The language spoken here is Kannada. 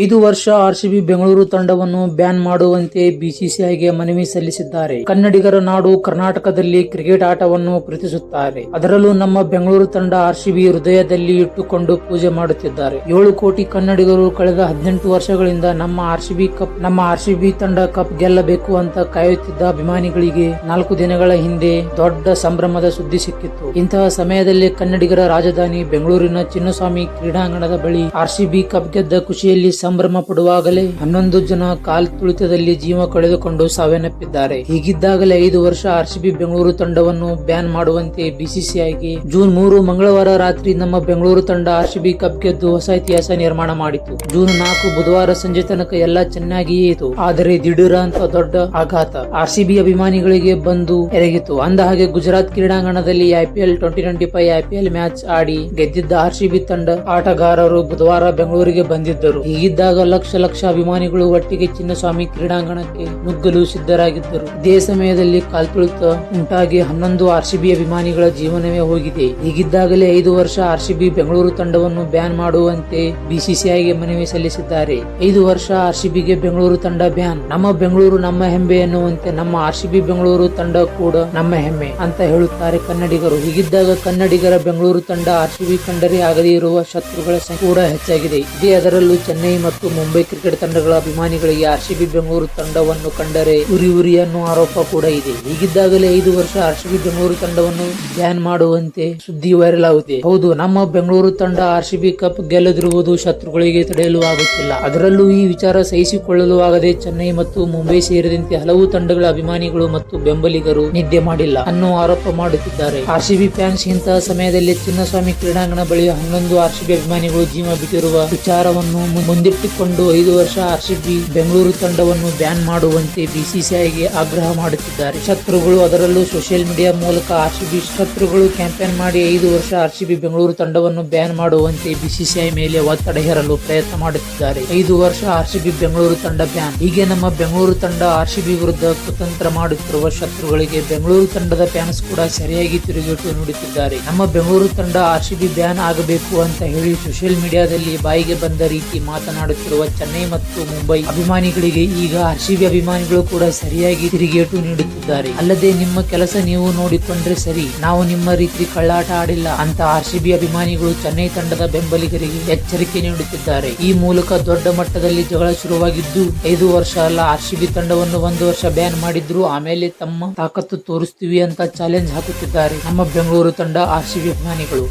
ಐದು ವರ್ಷ ಆರ್ಸಿಬಿ ಬೆಂಗಳೂರು ತಂಡವನ್ನು ಬ್ಯಾನ್ ಮಾಡುವಂತೆ ಬಿಸಿಸಿಐಗೆ ಮನವಿ ಸಲ್ಲಿಸಿದ್ದಾರೆ. ಕನ್ನಡಿಗರ ನಾಡು ಕರ್ನಾಟಕದಲ್ಲಿ ಕ್ರಿಕೆಟ್ ಆಟವನ್ನು ಪ್ರೀತಿಸುತ್ತಾರೆ ಅದರಲ್ಲೂ ನಮ್ಮ ಬೆಂಗಳೂರು ತಂಡ ಆರ್ಸಿಬಿ ಹೃದಯದಲ್ಲಿ ಇಟ್ಟುಕೊಂಡು ಪೂಜೆ ಮಾಡುತ್ತಿದ್ದಾರೆ. ಏಳು ಕೋಟಿ ಕನ್ನಡಿಗರು ಕಳೆದ ಹದಿನೆಂಟು ವರ್ಷಗಳಿಂದ ನಮ್ಮ ಆರ್ಸಿಬಿ ಕಪ್, ನಮ್ಮ ಆರ್ಸಿಬಿ ತಂಡ ಕಪ್ ಗೆಲ್ಲಬೇಕು ಅಂತ ಕಾಯುತ್ತಿದ್ದ ಅಭಿಮಾನಿಗಳಿಗೆ ನಾಲ್ಕು ದಿನಗಳ ಹಿಂದೆ ದೊಡ್ಡ ಸಂಭ್ರಮದ ಸುದ್ದಿ ಸಿಕ್ಕಿತ್ತು. ಇಂತಹ ಸಮಯದಲ್ಲಿ ಕನ್ನಡಿಗರ ರಾಜಧಾನಿ ಬೆಂಗಳೂರಿನ ಚಿನ್ನಸ್ವಾಮಿ ಕ್ರೀಡಾಂಗಣದ ಬಳಿ ಆರ್ಸಿಬಿ ಕಪ್ ಗೆದ್ದ ಖುಷಿಯಲ್ಲಿ ಸಂಭ್ರಮ ಪಡುವಾಗಲೇ ಹನ್ನೊಂದು ಜನ ಕಾಲ್ ತುಳಿತದಲ್ಲಿ ಜೀವ ಕಳೆದುಕೊಂಡು ಸಾವನ್ನಪ್ಪಿದ್ದಾರೆ. ಹೀಗಿದ್ದಾಗಲೇ ಐದು ವರ್ಷ ಆರ್ಸಿಬಿ ಬೆಂಗಳೂರು ತಂಡವನ್ನು ಬ್ಯಾನ್ ಮಾಡುವಂತೆ ಬಿಸಿಸಿಐಗೆ ಜೂನ್ ಮೂರು ಮಂಗಳವಾರ ರಾತ್ರಿ ನಮ್ಮ ಬೆಂಗಳೂರು ತಂಡ ಆರ್ಸಿಬಿ ಕಪ್ ಗೆದ್ದು ಹೊಸ ಇತಿಹಾಸ ನಿರ್ಮಾಣ ಮಾಡಿತು. ಜೂನ್ ನಾಲ್ಕು ಬುಧವಾರ ಸಂಜೆ ತನಕ ಎಲ್ಲ ಚೆನ್ನಾಗಿಯೇ ಇತ್ತು. ಆದರೆ ದಿಢೀರ ಅಂತ ದೊಡ್ಡ ಆಘಾತ ಆರ್ಸಿಬಿ ಅಭಿಮಾನಿಗಳಿಗೆ ಬಂದು ಎರಗಿತು ಅಂದ ಹಾಗೆ ಗುಜರಾತ್ ಕ್ರೀಡಾಂಗಣದಲ್ಲಿ IPL twenty twenty five IPL match ಆಡಿ ಗೆದ್ದಿದ್ದ ಆರ್ಸಿಬಿ ತಂಡ ಆಟಗಾರರು ಬುಧವಾರ ಬೆಂಗಳೂರಿಗೆ ಬಂದಿದ್ದರು. ಹೀಗಿದ್ದಾಗ ಲಕ್ಷ ಲಕ್ಷ ಅಭಿಮಾನಿಗಳು ಒಟ್ಟಿಗೆ ಚಿನ್ನಸ್ವಾಮಿ ಕ್ರೀಡಾಂಗಣಕ್ಕೆ ನುಗ್ಗಲು ಸಿದ್ಧರಾಗಿದ್ದರು. ಇದೇ ಸಮಯದಲ್ಲಿ ಕಾಲ್ತುಳಿತ ಉಂಟಾಗಿ ಹನ್ನೊಂದು ಆರ್ಸಿಬಿ ಅಭಿಮಾನಿಗಳ ಜೀವನವೇ ಹೋಗಿದೆ. ಹೀಗಿದ್ದಾಗಲೇ ಐದು ವರ್ಷ ಆರ್ಸಿಬಿ ಬೆಂಗಳೂರು ತಂಡವನ್ನು ಬ್ಯಾನ್ ಮಾಡುವಂತೆ ಬಿಸಿಸಿಐಗೆ ಮನವಿ ಸಲ್ಲಿಸಿದ್ದಾರೆ. ಐದು ವರ್ಷ ಆರ್ಸಿಬಿಗೆ ಬೆಂಗಳೂರು ತಂಡ ಬ್ಯಾನ್. ನಮ್ಮ ಬೆಂಗಳೂರು ನಮ್ಮ ಹೆಮ್ಮೆ ಎನ್ನುವಂತೆ ನಮ್ಮ ಆರ್ಸಿಬಿ ಬೆಂಗಳೂರು ತಂಡ ಕೂಡ ನಮ್ಮ ಹೆಮ್ಮೆ ಅಂತ ಹೇಳುತ್ತಾರೆ ಕನ್ನಡಿಗರು. ಹೀಗಿದ್ದಾಗ ಕನ್ನಡಿಗರ ಬೆಂಗಳೂರು ತಂಡ ಆರ್ಸಿಬಿ ಕಂಡರೆ ಆಗದೇ ಇರುವ ಶತ್ರುಗಳ ಸಂಖ್ಯೆ ಕೂಡ ಹೆಚ್ಚಾಗಿದೆ. ಇದೇ ಅದರಲ್ಲೂ ಚೆನ್ನೈ ಮತ್ತು ಮುಂಬೈ ಕ್ರಿಕೆಟ್ ತಂಡಗಳ ಅಭಿಮಾನಿಗಳಿಗೆ ಆರ್ಸಿಬಿ ಬೆಂಗಳೂರು ತಂಡವನ್ನು ಕಂಡರೆ ಉರಿ ಉರಿ ಅನ್ನೋ ಆರೋಪ ಕೂಡ ಇದೆ. ಹೀಗಿದ್ದಾಗಲೇ ಐದು ವರ್ಷ ಆರ್ಸಿಬಿ ಬೆಂಗಳೂರು ತಂಡವನ್ನು ಬ್ಯಾನ್ ಮಾಡುವಂತೆ ಸುದ್ದಿ ವೈರಲ್ ಆಗುತ್ತೆ ಹೌದು, ನಮ್ಮ ಬೆಂಗಳೂರು ತಂಡ ಆರ್ಸಿಬಿ ಕಪ್ ಗೆಲ್ಲದಿರುವುದು ಶತ್ರುಗಳಿಗೆ ತಡೆಯಲು ಆಗುತ್ತಿಲ್ಲ. ಅದರಲ್ಲೂ ಈ ವಿಚಾರ ಸಹಿಸಿಕೊಳ್ಳಲು ಆಗದೆ ಚೆನ್ನೈ ಮತ್ತು ಮುಂಬೈ ಸೇರಿದಂತೆ ಹಲವು ತಂಡಗಳ ಅಭಿಮಾನಿಗಳು ಮತ್ತು ಬೆಂಬಲಿಗರು ನಿದ್ದೆ ಮಾಡಿಲ್ಲ ಅನ್ನೋ ಆರೋಪ ಮಾಡುತ್ತಿದ್ದಾರೆ. ಆರ್ಸಿಬಿ ಫ್ಯಾನ್ಸ್ ಇಂತಹ ಸಮಯದಲ್ಲಿ ಚಿನ್ನಸ್ವಾಮಿ ಕ್ರೀಡಾಂಗಣ ಬಳಿ ಹನ್ನೊಂದು ಆರ್ಸಿಬಿ ಅಭಿಮಾನಿಗಳು ಜೀವ ಬಿಟ್ಟಿರುವ ವಿಚಾರವನ್ನು ಮು- ಮುಂದಿಟ್ಟುಕೊಂಡು ಐದು ವರ್ಷ ಆರ್ಸಿಬಿ ಬೆಂಗಳೂರು ತಂಡವನ್ನು ಬ್ಯಾನ್ ಮಾಡುವಂತೆ ಬಿಸಿಸಿಐಗೆ ಆಗ್ರಹ ಮಾಡುತ್ತಿದ್ದಾರೆ. ಶತ್ರುಗಳು ಅದರಲ್ಲೂ ಸೋಷಿಯಲ್ ಮೀಡಿಯಾ ಮೂಲಕ ಆರ್ಸಿಬಿ ಶತ್ರುಗಳು ಕ್ಯಾಂಪೇನ್ ಮಾಡಿ ಐದು ವರ್ಷ ಆರ್ಸಿಬಿ ಬೆಂಗಳೂರು ತಂಡವನ್ನು ಬ್ಯಾನ್ ಮಾಡುವಂತೆ ಬಿಸಿಸಿಐ ಮೇಲೆ ಒತ್ತಡ ಹೇರಲು ಪ್ರಯತ್ನ ಮಾಡುತ್ತಿದ್ದಾರೆ. ಐದು ವರ್ಷ ಆರ್ಸಿಬಿ ಬೆಂಗಳೂರು ತಂಡ ಬ್ಯಾನ್. ಹೀಗೆ ನಮ್ಮ ಬೆಂಗಳೂರು ತಂಡ ಆರ್ಸಿಬಿ ವಿರುದ್ಧ ಕುತಂತ್ರ ಮಾಡುತ್ತಿರುವ ಶತ್ರುಗಳಿಗೆ ಬೆಂಗಳೂರು ತಂಡದ ಫ್ಯಾನ್ಸ್ ಕೂಡ ಸರಿಯಾಗಿ ತಿರುಗೇಟು ನೀಡುತ್ತಿದ್ದಾರೆ. ನಮ್ಮ ಬೆಂಗಳೂರು ತಂಡ ಆರ್ಸಿಬಿ ಬ್ಯಾನ್ ಆಗಬೇಕು ಅಂತ ಹೇಳಿ ಸೋಷಿಯಲ್ ಮೀಡಿಯಾದಲ್ಲಿ ಬಾಯಿಗೆ ಬಂದ ರೀತಿ ಮಾತನಾಡುತ್ತಿರುವ ಚೆನ್ನೈ ಮತ್ತು ಮುಂಬೈ ಅಭಿಮಾನಿಗಳಿಗೆ ಈಗ ಆರ್ಸಿಬಿ ಅಭಿಮಾನಿಗಳು ಕೂಡ ಸರಿಯಾಗಿ ತಿರುಗೇಟು ನೀಡುತ್ತಿದ್ದಾರೆ. ಅಲ್ಲದೆ ನಿಮ್ಮ ಕೆಲಸ ನೀವು ನೋಡಿಕೊಂಡ್ರೆ ಸರಿ, ನಾವು ನಿಮ್ಮ ರೀತಿ ಕಳ್ಳಾಟ ಆಡಿಲ್ಲ ಅಂತ ಆರ್ಸಿಬಿ ಅಭಿಮಾನಿಗಳು ಚೆನ್ನೈ ತಂಡದ ಬೆಂಬಲಿಗರಿಗೆ ಎಚ್ಚರಿಕೆ ನೀಡುತ್ತಿದ್ದಾರೆ. ಈ ಮೂಲಕ ದೊಡ್ಡ ಮಟ್ಟದಲ್ಲಿ ಜಗಳ ಶುರುವಾಗಿದ್ದು, ಐದು ವರ್ಷ ಅಲ್ಲ ಆರ್ಸಿಬಿ ತಂಡವನ್ನು ಒಂದು ವರ್ಷ ಬ್ಯಾನ್ ಮಾಡಿದ್ರು, ಆಮೇಲೆ ತಮ್ಮ ತಾಕತ್ತು ತೋರಿಸ್ತೀವಿ ಅಂತ ಚಾಲೆಂಜ್ ಹಾಕುತ್ತಿದ್ದಾರೆ ನಮ್ಮ ಬೆಂಗಳೂರು ತಂಡ ಆರ್ಸಿಬಿ ಅಭಿಮಾನಿಗಳು.